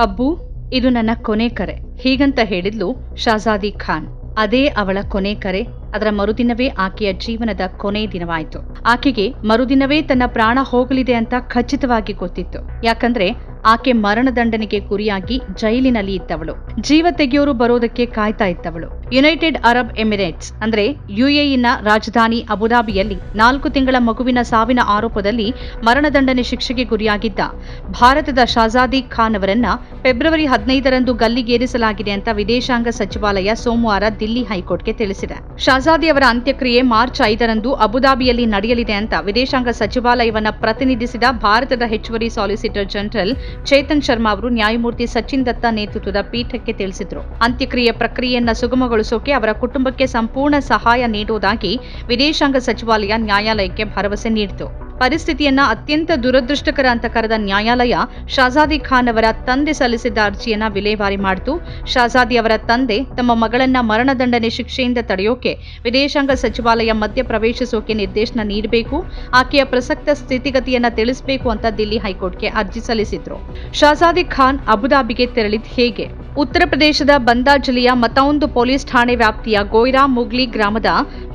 ಅಬ್ಬು, ಇದು ನನ್ನ ಕೊನೆ ಕರೆ. ಹೀಗಂತ ಹೇಳಿದ್ಲು ಶಾಜಾದಿ ಖಾನ್. ಅದೇ ಅವಳ ಕೊನೆ ಕರೆ. ಅದರ ಮರುದಿನವೇ ಆಕೆಯ ಜೀವನದ ಕೊನೆ ದಿನವಾಯಿತು. ಆಕೆಗೆ ಮರುದಿನವೇ ತನ್ನ ಪ್ರಾಣ ಹೋಗಲಿದೆ ಅಂತ ಖಚಿತವಾಗಿ ಗೊತ್ತಿತ್ತು. ಯಾಕಂದ್ರೆ ಆಕೆ ಮರಣದಂಡನೆಗೆ ಗುರಿಯಾಗಿ ಜೈಲಿನಲ್ಲಿ ಇದ್ದವಳು. ಜೀವ ತೆಗೆಯೋರು ಬರೋದಕ್ಕೆ ಕಾಯ್ತಾ ಇದ್ದವಳು. ಯುನೈಟೆಡ್ ಅರಬ್ ಎಮಿರೇಟ್ಸ್, ಅಂದ್ರೆ ಯುಎಇನ ರಾಜಧಾನಿ ಅಬುದಾಬಿಯಲ್ಲಿ ನಾಲ್ಕು ತಿಂಗಳ ಮಗುವಿನ ಸಾವಿನ ಆರೋಪದಲ್ಲಿ ಮರಣದಂಡನೆ ಶಿಕ್ಷೆಗೆ ಗುರಿಯಾಗಿದ್ದ ಭಾರತದ ಶಾಜಾದಿ ಖಾನ್ ಅವರನ್ನ ಫೆಬ್ರವರಿ ಹದಿನೈದರಂದು ಗಲ್ಲಿಗೇರಿಸಲಾಗಿದೆ ಅಂತ ವಿದೇಶಾಂಗ ಸಚಿವಾಲಯ ಸೋಮವಾರ ದಿಲ್ಲಿ ಹೈಕೋರ್ಟ್ಗೆ ತಿಳಿಸಿದೆ. ಶಾಜಾದಿ ಅವರ ಅಂತ್ಯಕ್ರಿಯೆ ಮಾರ್ಚ್ ಐದರಂದು ಅಬುದಾಬಿಯಲ್ಲಿ ನಡೆಯಲಿದೆ ಅಂತ ವಿದೇಶಾಂಗ ಸಚಿವಾಲಯವನ್ನ ಪ್ರತಿನಿಧಿಸಿದ ಭಾರತದ ಹೆಚ್ಚುವರಿ ಸಾಲಿಸಿಟರ್ ಜನರಲ್ ಚೇತನ್ ಶರ್ಮಾ ಅವರು ನ್ಯಾಯಮೂರ್ತಿ ಸಚಿನ್ ದತ್ತ ನೇತೃತ್ವದ ಪೀಠಕ್ಕೆ ತಿಳಿಸಿದ್ರು. ಅಂತ್ಯಕ್ರಿಯೆ ಪ್ರಕ್ರಿಯೆಯನ್ನು ಸುಗಮಗೊಳಿಸೋಕೆ ಅವರ ಕುಟುಂಬಕ್ಕೆ ಸಂಪೂರ್ಣ ಸಹಾಯ ನೀಡುವುದಾಗಿ ವಿದೇಶಾಂಗ ಸಚಿವಾಲಯ ನ್ಯಾಯಾಲಯಕ್ಕೆ ಭರವಸೆ ನೀಡಿತು. ಪರಿಸ್ಥಿತಿಯನ್ನ ಅತ್ಯಂತ ದುರದೃಷ್ಟಕರ ಅಂತ ಕರೆದ ನ್ಯಾಯಾಲಯ ಶಾಜಾದಿ ಖಾನ್ ಅವರ ತಂದೆ ಸಲ್ಲಿಸಿದ್ದ ಅರ್ಜಿಯನ್ನ ವಿಲೇವಾರಿ ಮಾಡಿತು. ಶಾಜಾದಿ ಅವರ ತಂದೆ ತಮ್ಮ ಮಗಳನ್ನ ಮರಣದಂಡನೆ ಶಿಕ್ಷೆಯಿಂದ ತಡೆಯೋಕೆ ವಿದೇಶಾಂಗ ಸಚಿವಾಲಯ ಮಧ್ಯ ಪ್ರವೇಶಿಸೋಕೆ ನಿರ್ದೇಶನ ನೀಡಬೇಕು, ಆಕೆಯ ಪ್ರಸಕ್ತ ಸ್ಥಿತಿಗತಿಯನ್ನ ತಿಳಿಸಬೇಕು ಅಂತ ದಿಲ್ಲಿ ಹೈಕೋರ್ಟ್ಗೆ ಅರ್ಜಿ ಸಲ್ಲಿಸಿದ್ರು. ಶಾಜಾದಿ ಖಾನ್ ಅಬುದಾಬಿಗೆ ತೆರಳಿದ್ ಹೇಗೆ? ಉತ್ತರ ಪ್ರದೇಶದ ಬಂದಾ ಜಿಲ್ಲೆಯ ಮತ್ತೊಂದು ಪೊಲೀಸ್ ಠಾಣೆ ವ್ಯಾಪ್ತಿಯ ಗೋಯ್ರಾ ಮುಗ್ಲಿ ಗ್ರಾಮದ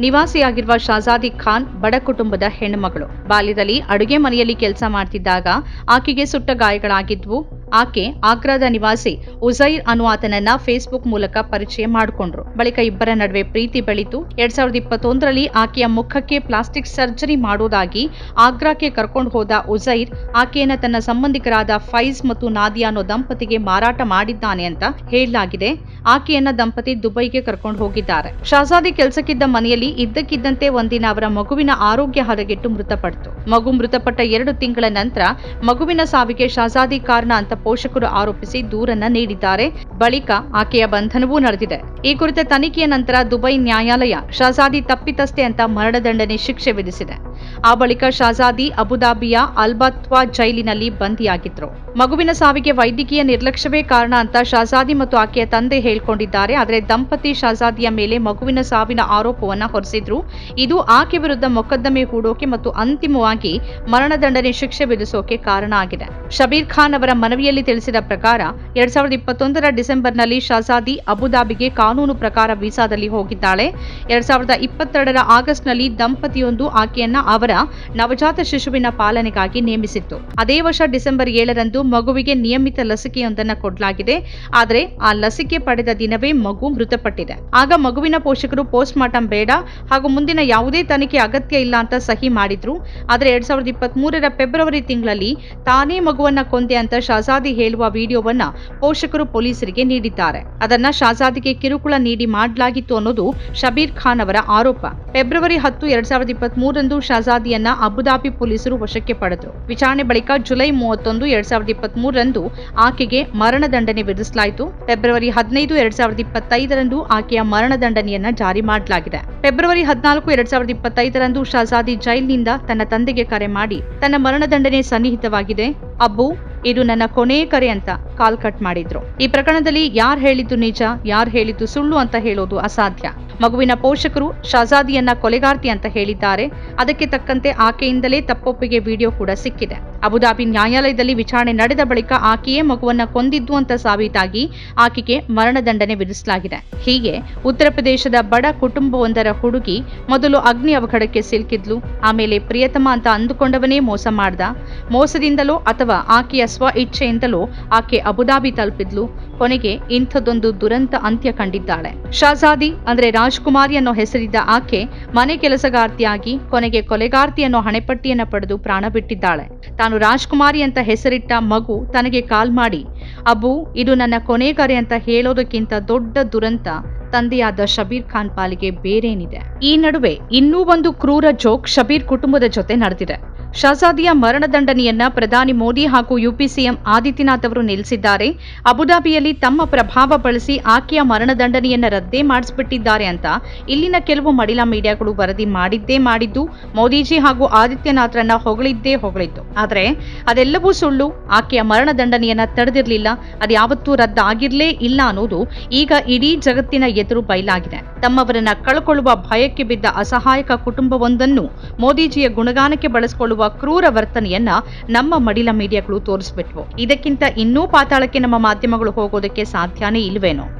ನಿವಾಸಿಯಾಗಿರುವ ಶಾಜಾದಿ ಖಾನ್ ಬಡ ಕುಟುಂಬದ ಹೆಣ್ಣುಮಗಳು ಬಾಲ್ಯದಲ್ಲಿ ಅಡುಗೆ ಮನೆಯಲ್ಲಿ ಕೆಲಸ ಮಾಡ್ತಿದ್ದಾಗ ಆಕೆಗೆ ಸುಟ್ಟ ಗಾಯಗಳಾಗಿದ್ವು. ಆಕೆ ಆಗ್ರಾದ ನಿವಾಸಿ ಉಜೈರ್ ಅನ್ನುವಾತನನ್ನ ಫೇಸ್ಬುಕ್ ಮೂಲಕ ಪರಿಚಯ ಮಾಡಿಕೊಂಡ್ರು. ಬಳಿಕ ಇಬ್ಬರ ನಡುವೆ ಪ್ರೀತಿ ಬೆಳೀತು. ಎರಡ್ ಸಾವಿರದ ಇಪ್ಪತ್ತೊಂದರಲ್ಲಿ ಆಕೆಯ ಮುಖಕ್ಕೆ ಪ್ಲಾಸ್ಟಿಕ್ ಸರ್ಜರಿ ಮಾಡೋದಾಗಿ ಆಗ್ರಾಕ್ಕೆ ಕರ್ಕೊಂಡು ಹೋದ ಉಜೈರ್ ಆಕೆಯನ್ನ ತನ್ನ ಸಂಬಂಧಿಕರಾದ ಫೈಜ್ ಮತ್ತು ನಾದಿಯಾ ಅನ್ನೋ ದಂಪತಿಗೆ ಮಾರಾಟ ಮಾಡಿದ್ದಾನೆ ಅಂತ ಹೇಳಲಾಗಿದೆ. ಆಕೆಯನ್ನ ದಂಪತಿ ದುಬೈಗೆ ಕರ್ಕೊಂಡು ಹೋಗಿದ್ದಾರೆ. ಶಾಜಾದಿ ಕೆಲಸಕ್ಕಿದ್ದ ಮನೆಯಲ್ಲಿ ಇದ್ದಕ್ಕಿದ್ದಂತೆ ಒಂದಿನ ಅವರ ಮಗುವಿನ ಆರೋಗ್ಯ ಹದಗೆಟ್ಟು ಮೃತಪಡ್ತು. ಮಗು ಮೃತಪಟ್ಟ ಎರಡು ತಿಂಗಳ ನಂತರ ಮಗುವಿನ ಸಾವಿಗೆ ಶಾಜಾದಿ ಕಾರಣ ಅಂತ ಪೋಷಕರು ಆರೋಪಿಸಿ ದೂರನ್ನ ನೀಡಿದ್ದಾರೆ. ಬಳಿಕ ಆಕೆಯ ಬಂಧನವೂ ನಡೆದಿದೆ. ಈ ಕುರಿತ ತನಿಖೆಯ ನಂತರ ದುಬೈ ನ್ಯಾಯಾಲಯ ಶಾಜಾದಿ ತಪ್ಪಿತಸ್ಥೆ ಅಂತ ಮರಣದಂಡನೆ ಶಿಕ್ಷೆ ವಿಧಿಸಿದೆ. ಆ ಬಳಿಕ ಶಾಜಾದಿ ಅಬುದಾಬಿಯ ಅಲ್ಬತ್ವಾ ಜೈಲಿನಲ್ಲಿ ಬಂಧಿಯಾಗಿದ್ರು. ಮಗುವಿನ ಸಾವಿಗೆ ವೈದ್ಯಕೀಯ ನಿರ್ಲಕ್ಷ್ಯವೇ ಕಾರಣ ಅಂತ ಶಹಜಾದಿ ಮತ್ತು ಆಕೆಯ ತಂದೆ ಹೇಳಿಕೊಂಡಿದ್ದಾರೆ. ಆದರೆ ದಂಪತಿ ಶಹಜಾದಿಯ ಮೇಲೆ ಮಗುವಿನ ಸಾವಿನ ಆರೋಪವನ್ನ ಹೊರಿಸಿದ್ರು. ಇದು ಆಕೆ ವಿರುದ್ಧ ಮೊಕದ್ದಮೆ ಹೂಡೋಕೆ ಮತ್ತು ಅಂತಿಮವಾಗಿ ಮರಣದಂಡನೆ ಶಿಕ್ಷೆ ವಿಧಿಸೋಕೆ ಕಾರಣ ಆಗಿದೆ. ಶಬೀರ್ ಖಾನ್ ಅವರ ಮನವಿಯಲ್ಲಿ ತಿಳಿಸಿದ ಪ್ರಕಾರ, ಎರಡ್ ಸಾವಿರದ ಇಪ್ಪತ್ತೊಂದರ ಡಿಸೆಂಬರ್ನಲ್ಲಿ ಶಾಜಾದಿ ಅಬುದಾಬಿಗೆ ಕಾನೂನು ಪ್ರಕಾರ ವೀಸಾದಲ್ಲಿ ಹೋಗಿದ್ದಾಳೆ. ಎರಡ್ ಸಾವಿರದ ಇಪ್ಪತ್ತೆರಡರ ಆಗಸ್ಟ್ನಲ್ಲಿ ದಂಪತಿಯೊಂದು ಆಕೆಯನ್ನ ಅವರ ನವಜಾತ ಶಿಶುವಿನ ಪಾಲನೆಗಾಗಿ ನೇಮಿಸಿತ್ತು. ಅದೇ ವರ್ಷ ಡಿಸೆಂಬರ್ ಏಳರಂದು ಮಗುವಿಗೆ ನಿಯಮಿತ ಲಸಿಕೆಯೊಂದನ್ನು ಕೊಡಲಾಗಿದೆ. ಆದರೆ ಆ ಲಸಿಕೆ ಪಡೆದ ದಿನವೇ ಮಗು ಮೃತಪಟ್ಟಿದೆ. ಆಗ ಮಗುವಿನ ಪೋಷಕರು ಪೋಸ್ಟ್ ಮಾರ್ಟಂ ಬೇಡ, ಹಾಗೂ ಮುಂದಿನ ಯಾವುದೇ ತನಿಖೆ ಅಗತ್ಯ ಇಲ್ಲ ಅಂತ ಸಹಿ ಮಾಡಿದ್ರು. ಆದರೆ ಎರಡ್ ಸಾವಿರದ ಇಪ್ಪತ್ತ್ ಮೂರರ ಫೆಬ್ರವರಿ ತಿಂಗಳಲ್ಲಿ ತಾನೇ ಮಗುವನ್ನ ಕೊಂದೆ ಅಂತ ಶಾಜಾದಿ ಹೇಳುವ ವಿಡಿಯೋವನ್ನ ಪೋಷಕರು ಪೊಲೀಸರಿಗೆ ನೀಡಿದ್ದಾರೆ. ಅದನ್ನ ಶಹಜಾದಿಗೆ ಕಿರುಕುಳ ನೀಡಿ ಮಾಡಲಾಗಿತ್ತು ಅನ್ನೋದು ಶಬೀರ್ ಖಾನ್ ಅವರ ಆರೋಪ. ಫೆಬ್ರವರಿ ಹತ್ತು, ಎರಡ್ ಸಾವಿರದ ಇಪ್ಪತ್ತ್ ಮೂರರಂದು ಶಹಜಾದಿಯನ್ನ ಅಬುದಾಬಿ ಪೊಲೀಸರು ವಶಕ್ಕೆ ಪಡೆದರು. ವಿಚಾರಣೆ ಬಳಿಕ ಜುಲೈ ಮೂವತ್ತೊಂದು, ಎರಡ್ ಸಾವಿರದ ಇಪ್ಪತ್ತ್ ಮೂರರಂದು ಆಕೆಗೆ ಮರಣದಂಡನೆ ವಿಧಿಸಲಾಯಿತು. ಫೆಬ್ರವರಿ ಹದಿನೈದು, ಎರಡ್ ಸಾವಿರದ ಇಪ್ಪತ್ತೈದರಂದು ಆಕೆಯ ಮರಣದಂಡನೆಯನ್ನ ಜಾರಿ ಮಾಡಲಾಗಿದೆ. ಫೆಬ್ರವರಿ ಹದಿನಾಲ್ಕು, ಎರಡ್ ಸಾವಿರದ ಇಪ್ಪತ್ತೈದರಂದು ಶಹಜಾದಿ ಜೈಲಿನಿಂದ ತನ್ನ ತಂದೆಗೆ ಕರೆ ಮಾಡಿ, ತನ್ನ ಮರಣದಂಡನೆ ಸನ್ನಿಹಿತವಾಗಿದೆ. ಅಬ್ಬು ಇದು ನನ್ನ ಕೊನೆ ಕರೆ ಅಂತ ಕಾಲ್ ಕಟ್ ಮಾಡಿದ್ರು. ಈ ಪ್ರಕರಣದಲ್ಲಿ ಯಾರು ಹೇಳಿದ್ದು ನಿಜ, ಯಾರು ಹೇಳಿದ್ದು ಸುಳ್ಳು ಅಂತ ಹೇಳೋದು ಅಸಾಧ್ಯ. ಮಗುವಿನ ಪೋಷಕರು ಶಹಜಾದಿಯನ್ನ ಕೊಲೆಗಾರ್ತಿ ಅಂತ ಹೇಳಿದ್ದಾರೆ. ಅದಕ್ಕೆ ತಕ್ಕಂತೆ ಆಕೆಯಿಂದಲೇ ತಪ್ಪೊಪ್ಪಿಗೆ ವಿಡಿಯೋ ಕೂಡ ಸಿಕ್ಕಿದೆ. ಅಬುದಾಬಿ ನ್ಯಾಯಾಲಯದಲ್ಲಿ ವಿಚಾರಣೆ ನಡೆದ ಬಳಿಕ ಆಕೆಯೇ ಮಗುವನ್ನು ಕೊಂದಿದ್ದು ಅಂತ ಸಾಬೀತಾಗಿ ಆಕೆಗೆ ಮರಣದಂಡನೆ ವಿಧಿಸಲಾಗಿದೆ. ಹೀಗೆ ಉತ್ತರ ಪ್ರದೇಶದ ಬಡ ಕುಟುಂಬವೊಂದರ ಹುಡುಗಿ ಮೊದಲು ಅಗ್ನಿ ಅವಘಡಕ್ಕೆ ಸಿಲುಕಿದ್ಲು, ಆಮೇಲೆ ಪ್ರಿಯತಮ ಅಂತ ಅಂದುಕೊಂಡವನೇ ಮೋಸ ಮಾಡ್ದ. ಮೋಸದಿಂದಲೋ ಅಥವಾ ಆಕೆಯ ಸ್ವ ಇಚ್ಛೆಯಿಂದಲೋ ಆಕೆ ಅಬುದಾಬಿ ತಲುಪಿದ್ಲು. ಕೊನೆಗೆ ಇಂಥದೊಂದು ದುರಂತ ಅಂತ್ಯ ಕಂಡಿದ್ದಾಳೆ. ಶಾಜಾದಿ ಅಂದ್ರೆ ರಾಜ್ಕುಮಾರಿ ಅನ್ನೋ ಹೆಸರಿದ್ದ ಆಕೆ ಮನೆ ಕೆಲಸಗಾರ್ತಿಯಾಗಿ ಕೊನೆಗೆ ಕೊಲೆಗಾರ್ತಿ ಅನ್ನೋ ಹಣೆಪಟ್ಟಿಯನ್ನ ಪಡೆದು ಪ್ರಾಣ ಬಿಟ್ಟಿದ್ದಾಳೆ. ರಾಜ್ಕುಮಾರಿ ಅಂತ ಹೆಸರಿಟ್ಟ ಮಗು ತನಗೆ ಕಾಲ್ ಮಾಡಿ, ಅಬ್ಬು, ಇದು ನನ್ನ ಕೊನೆಗಾರೆ ಅಂತ ಹೇಳೋದಕ್ಕಿಂತ ದೊಡ್ಡ ದುರಂತ. ತಂದೆಯಾದ ಶಬೀರ್ ಖಾನ್ ಪಾಲಿಗೆ ಬೇರೇನಿದೆ. ಈ ನಡುವೆ ಇನ್ನೂ ಒಂದು ಕ್ರೂರ ಜೋಕ್ ಶಬೀರ್ ಕುಟುಂಬದ ಜೊತೆ ನಡೆದಿದೆ. ಶಹಜಾದಿಯ ಮರಣದಂಡನೆಯನ್ನ ಪ್ರಧಾನಿ ಮೋದಿ ಹಾಗೂ ಯುಪಿ ಸಿಎಂ ಆದಿತ್ಯನಾಥ್ ಅವರು ನಿಲ್ಲಿಸಿದ್ದಾರೆ. ಅಬುಧಾಬಿಯಲ್ಲಿ ತಮ್ಮ ಪ್ರಭಾವ ಬಳಸಿ ಆಕೆಯ ಮರಣದಂಡನೆಯನ್ನ ರದ್ದೇ ಮಾಡಿಸ್ಬಿಟ್ಟಿದ್ದಾರೆ ಅಂತ ಇಲ್ಲಿನ ಕೆಲವು ಮಡಿಲಾ ಮೀಡಿಯಾಗಳು ವರದಿ ಮಾಡಿದ್ದೇ ಮಾಡಿದ್ದು, ಮೋದಿಜಿ ಹಾಗೂ ಆದಿತ್ಯನಾಥ್ರನ್ನ ಹೊಗಳಿದ್ದೇ ಹೊಗಳಿದ್ದು ಆದರೆ ಅದೆಲ್ಲವೂ ಸುಳ್ಳು. ಆಕೆಯ ಮರಣದಂಡನೆಯನ್ನ ತಡೆದಿರಲಿಲ್ಲ. ಅದ್ಯಾವತ್ತೂ ರದ್ದಾಗಿರಲೇ ಇಲ್ಲ ಅನ್ನೋದು ಈಗ ಇಡೀ ಜಗತ್ತಿನ ಎದುರು ಬಯಲಾಗಿದೆ. ತಮ್ಮವರನ್ನ ಕಳ್ಕೊಳ್ಳುವ ಭಯಕ್ಕೆ ಬಿದ್ದ ಅಸಹಾಯಕ ಕುಟುಂಬವೊಂದನ್ನು ಮೋದಿಜಿಯ ಗುಣಗಾನಕ್ಕೆ ಬಳಸಿಕೊಳ್ಳುವ ಮಾಡುವ ಕ್ರೂರ ವರ್ತನೆಯನ್ನ ನಮ್ಮ ಮಡಿಲ ಮೀಡಿಯಾಗಳು ತೋರಿಸ್ಬಿಟ್ವು. ಇದಕ್ಕಿಂತ ಇನ್ನೂ ಪಾತಾಳಕ್ಕೆ ನಮ್ಮ ಮಾಧ್ಯಮಗಳು ಹೋಗೋದಕ್ಕೆ ಸಾಧ್ಯನೇ ಇಲ್ವೇನೋ?